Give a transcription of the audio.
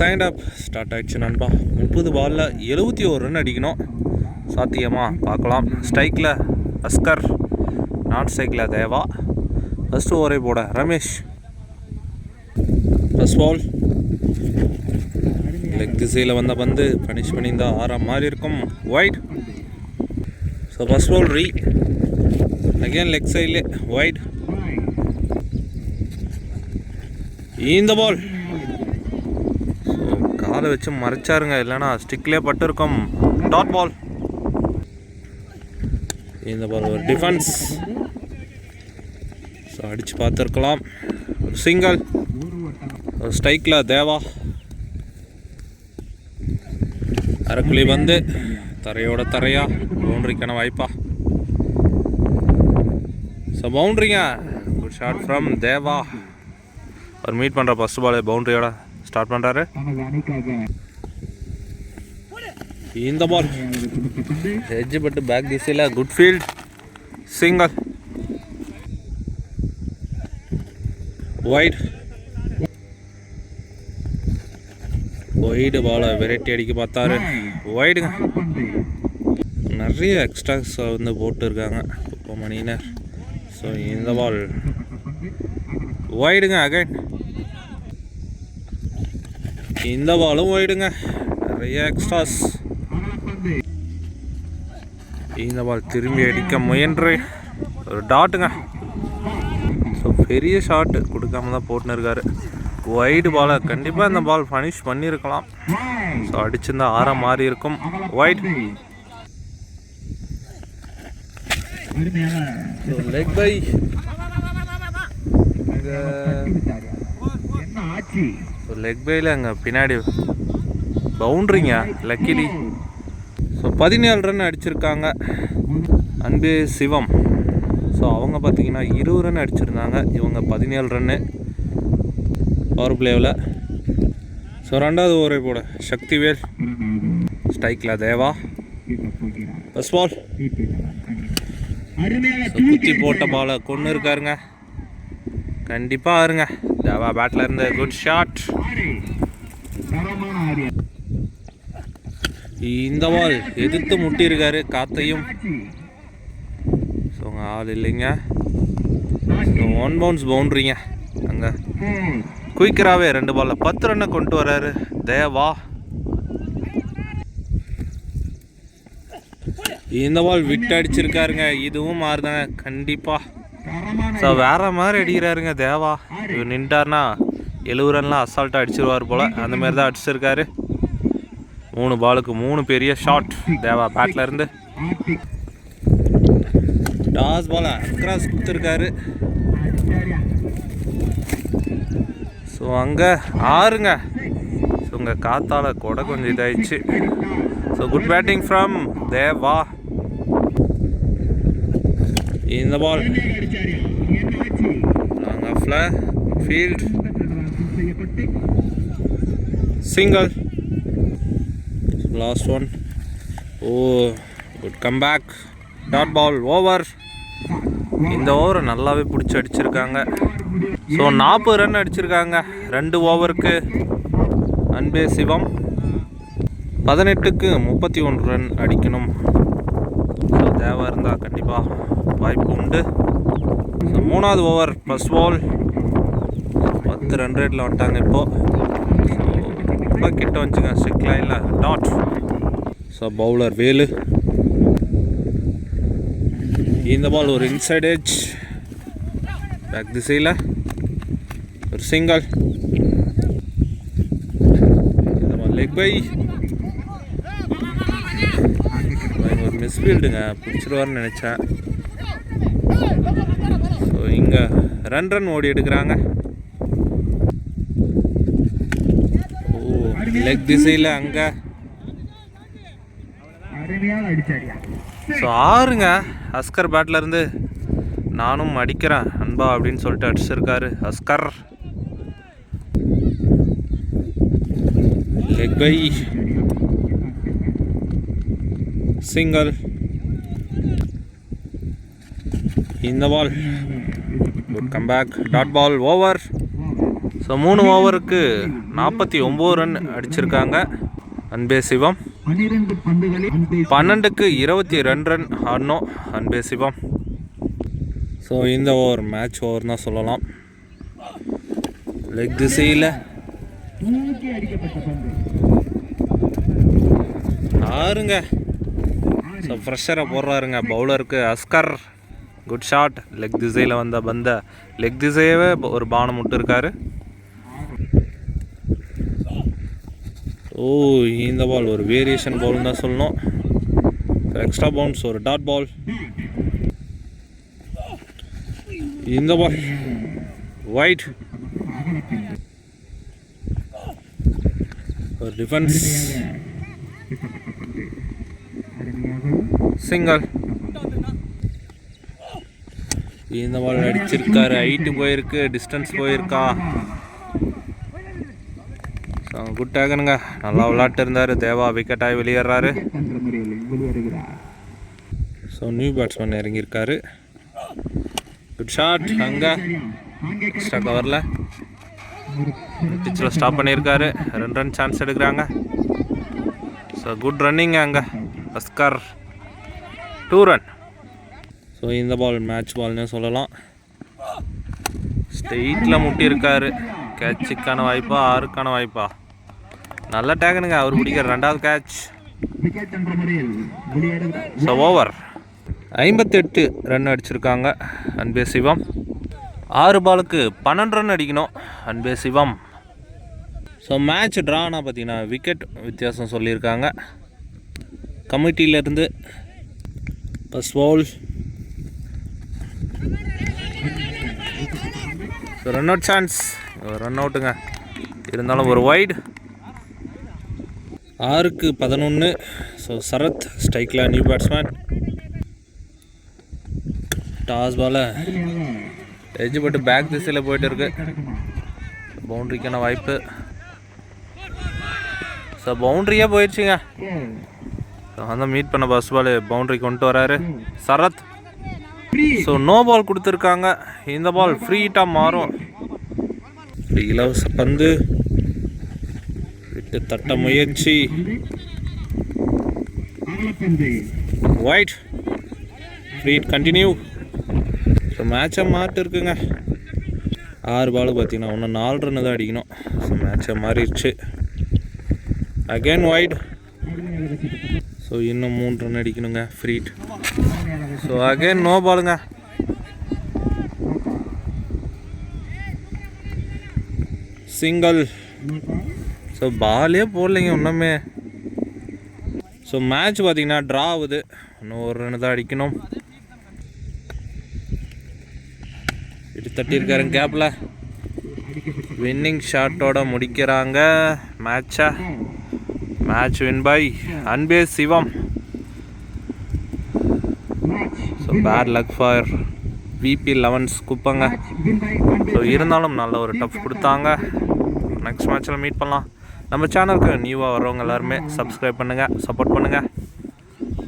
சைண்ட் அப் start ஆகிடுச்சு நண்பா. முப்பது பாலில் எழுபத்தி ஒரு ரன் அடிக்கணும். சாத்தியமாக பார்க்கலாம். ஸ்ட்ரைக்கில் அஸ்கர் நான் ஸ்ட்ரைக்கில் தேவா ஃபஸ்ட்டு ஓவரே போட ரமேஷ். ஃபஸ்ட் பால் லெக் திசையில் வந்த பந்து பனிஷ் பண்ணியிருந்தா ஆறாம் மாதிரி இருக்கும். Wide so first ball re again leg சைட்லே wide இந்த பால் காலை வச்சு மறைச்சாருங்க. இல்லைன்னா ஸ்டிக்லேயே பட்டிருக்கும். டாட் பால் இந்த பால் ஒரு டிஃபென்ஸ் ஸோ அடித்து பார்த்துருக்கலாம். ஒரு சிங்கிள் ஒரு ஸ்ட்ரைக்கில் தேவா. அரைக்குழி வந்து. தரையோட தரையா. பவுண்ட்ரிக்கான வாய்ப்பா. ஸோ பவுண்ட்ரிங்க குட் ஷாட் ஃப்ரம் தேவா. அவர் மீட் பண்ணுற ஃபஸ்ட் பால் பவுண்ட்ரியோட ஸ்டார்ட் பண்ணுறாரு இந்த பால் ஹெஜ் பட்டு பேக் திசையில் good field single wide wide பாலை வெரைட்டி அடிக்க பார்த்தாரு. ஒயிடுங்க நிறைய எக்ஸ்ட்ராஸ் வந்து போட்டுருக்காங்க இப்போ மணினர் ஸோ இந்த பால் ஒயிடுங்க அகைன் இந்த பாலும் ஒயிடுங்க நிறைய எக்ஸ்ட்ராஸ் இந்த பால் திரும்பி அடிக்க முயன்று. ஒரு டாட்டுங்க ஸோ பெரிய ஷாட்டு கொடுக்காம தான் போட்டுன்னு இருக்காரு. ஒயிடு பாலை கண்டிப்பாக இந்த பால் ஃபனிஷ் பண்ணியிருக்கலாம். ஸோ அடிச்சிருந்தா ஆறாம் மாறி இருக்கும். Wide leg bye so leg பேயில் அங்கே பின்னாடி பவுண்ட்ரிங்க லக்கிலி ஸோ பதினேழு ரன் அடிச்சிருக்காங்க. அன்பு சிவம். ஸோ அவங்க பார்த்தீங்கன்னா இருபது ரன் அடிச்சிருந்தாங்க. இவங்க பதினேழு ரன்னு பவர் பிளேவில் ஸோ ரெண்டாவது ஓவரை போட. சக்திவேல். ஸ்ட்ரைக்கில் தேவா. ஃபஸ்ட் பால் குத்தி போட்ட பாலை கொண்டு இருக்காருங்க. கண்டிப்பாக ஆருங்க தேவா பேட்டில் இருந்த குட் ஷாட் இந்த பால் எதிர்த்து முட்டியிருக்காரு காத்தையும். ஸோ உங்கள் ஆள் இல்லைங்க. ஸோ ஒன் பவுன்ஸ் பவுண்ட்ரிங்க அங்கே. குயிக்கராகவே ரெண்டு பாலில் பத்து ரன்னை கொண்டு வர்றாரு தேவா. இந்த பால் விட்டு அடிச்சிருக்காருங்க. இதுவும் மாறுதாங்க. கண்டிப்பாக ஸோ வேற மாதிரி அடிக்கிறாருங்க தேவா. இவர் நின்ட்டார்னா எழுபது ரன்லாம் அசால்ட்டாக அடிச்சிருவார் போல். அந்த மாதிரி தான் அடிச்சிருக்காரு. மூணு பாலுக்கு மூணு பெரிய ஷாட் தேவா பேட்ல இருந்து. டாஸ் பால் அக்ராஸ் கொடுத்துருக்காரு. ஸோ அங்கே ஆறுங்க. ஸோ உங்கள் காத்தால கூட கொஞ்சம் இதாயிடுச்சு. So good batting from Deva. இந்த ball ஃப்ள field single last one oh good come back dot ball over இந்த ஓவரை நல்லாவே பிடிச்சி அடிச்சிருக்காங்க. ஸோ நாற்பது ரன் அடிச்சிருக்காங்க. ரெண்டு ஓவருக்கு அன்பே சிவம். பதினெட்டுக்கு முப்பத்தி ஒன்று ரன் அடிக்கணும். ஸோ தேவை இருந்தால் கண்டிப்பாக வாய்ப்பு உண்டு இந்த மூணாவது ஓவர் ஃபஸ்ட் பால் பத்து ரன் ரேட்டில் வந்துட்டாங்க இப்போது ரொம்ப கிட்ட வந்துச்சுங்க ஸ்ட்ரிக் லைனில் டாட் ஸோ பவுலர் வேலு இந்த பால் ஒரு இன்சைட் ஏஜ் பேக் திசையில் ஒரு சிங்கிள் இந்த பால் லெக் பை மிஸ்ஃபீல்டுங்க பிடிச்சிருவார்னு நினச்சேன் ஸோ இங்கே ரன் ரன் ஓடி எடுக்கிறாங்க. ஓ லெக் திசையில் அங்கே. ஸோ ஆறுங்க. அஸ்கர் பேட்ல இருந்து நானும் அடிக்கிறேன். அன்பா அப்படின்னு சொல்லிட்டு அடிச்சிருக்காரு அஸ்கர் லெக் பை சிங்கிள் இந்த ball good come back dot ball over so மூணு ஓவருக்கு நாற்பத்தி ஒம்பது ரன் அடிச்சிருக்காங்க. அன்பே சிவம். பன்னெண்டுக்கு இருபத்தி ரெண்டு ரன் ஆடணும். அன்பே சிவம். ஸோ இந்த ஓவர் மேட்ச் ஓவர் தான் சொல்லலாம். லெக் திசையில். ஆறுங்க. ஸோ ஃப்ரெஷராக போடுறாருங்க. பவுலருக்கு அஸ்கர் குட் ஷாட் லெக் திசையில் வந்த பந்த. லெக் திசையவே ஒரு பானம் விட்டு இருக்காரு. ஓ இந்த பால் ஒரு வேரியேஷன் பவுல்னு தான் சொல்லணும். எக்ஸ்ட்ரா பவுன்ஸ் ஒரு டாட் பால் இந்த பால் ஒயிட் ஒரு டிஃபென்ஸ் சிங்கல். இந்த பால் அடிச்சிருக்காரு ஹைட்டு போயிருக்கு டிஸ்டன்ஸ் போயிருக்கா. குட் டேகனுங்க நல்லா விளாட்டு இருந்தார் தேவா விக்கெட் ஆகி வெளியேறாரு. ஸோ நியூ பேட்ஸ்மேன் இறங்கியிருக்காரு. குட் ஷாட் அங்கே. அங்கே எக்ஸ்ட்ரா கவரில் பிச்சில் ஸ்டாப் பண்ணியிருக்காரு. ரெண்டு ரன் சான்ஸ் எடுக்கிறாங்க. ஸோ குட் ரன்னிங் அங்கே. அஸ்கர். டூ ரன் ஸோ இந்த பால் மேட்ச் பால்னே சொல்லலாம். ஸ்ட்ரெயிட்டில் முட்டியிருக்காரு. கேட்சுக்கான வாய்ப்பா ஆறுக்கான வாய்ப்பா. நல்ல டேகனுங்க அவர் பிடிக்கிற ரெண்டாவது கேட்ச் ஸோ ஓவர் ஐம்பத்தெட்டு ரன் அடிச்சிருக்காங்க. அன்பே சிவம். ஆறு பாலுக்கு பன்னெண்டு ரன் அடிக்கணும். அன்பே சிவம். ஸோ மேட்ச் ட்ரானா பார்த்தீங்கன்னா விக்கெட் வித்தியாசம் சொல்லியிருக்காங்க. கமிட்டியிலேருந்து first ball so run out chance run அவுட்டுங்க இருந்தாலும் ஒரு வைடு ஆறுக்கு பதினொன்று ஸோ சரத் ஸ்ட்ரைக்கில் நியூ பேட்ஸ்மேன் டாஸ் பால எஜ்ஜு போட்டு பேக் திசையில் போயிட்டு இருக்கு. பவுண்ட்ரிக்கான வாய்ப்பு. ஸோ பவுண்ட்ரியே போயிடுச்சுங்க. ஸோ அந்த மீட் பண்ண பஸ் பால் பவுண்ட்ரி கொண்டு வராரு. சரத். ஸோ நோ பால் கொடுத்துருக்காங்க. இந்த பால் ஃப்ரீ ஹிட்டாக மாறும். இலவச பந்து. விட்டு தட்ட முயற்சி. ஒயிட் ஃப்ரீ கண்டினியூ ஸோ மேட்சை மாட்டு இருக்குங்க. ஆறு பால் பார்த்தீங்கன்னா இன்னும் நாலு ரன்னு தான் அடிக்கணும். ஸோ மேட்சை மாறிடுச்சு. அகைன் ஒயிட் ஸோ இன்னும் மூன்று ரன் அடிக்கணுங்க ஃப்ரீட் ஸோ அகைன் நோ பாலுங்க சிங்கிள் ஸோ பாலே போடலைங்க இன்னுமே ஸோ மேட்ச் பார்த்தீங்கன்னா ட்ரா ஆகுது. இன்னும் ஒரு ரன் தான் அடிக்கணும். இட்டு தட்டியிருக்காருங்க கேப்பில் வின்னிங் ஷாட்டோட முடிக்கிறாங்க. மேட்சை match win by Anbe Sivam so bad luck for VB elevens குப்பங்க so இருந்தாலும் நல்ல ஒரு டஃப் கொடுத்தாங்க. நெக்ஸ்ட் மேட்ச்சில் மீட் பண்ணலாம். நம்ம சேனலுக்கு நியூவாக வரவங்க எல்லாருமே சப்ஸ்கிரைப் பண்ணுங்கள் சப்போர்ட் பண்ணுங்கள்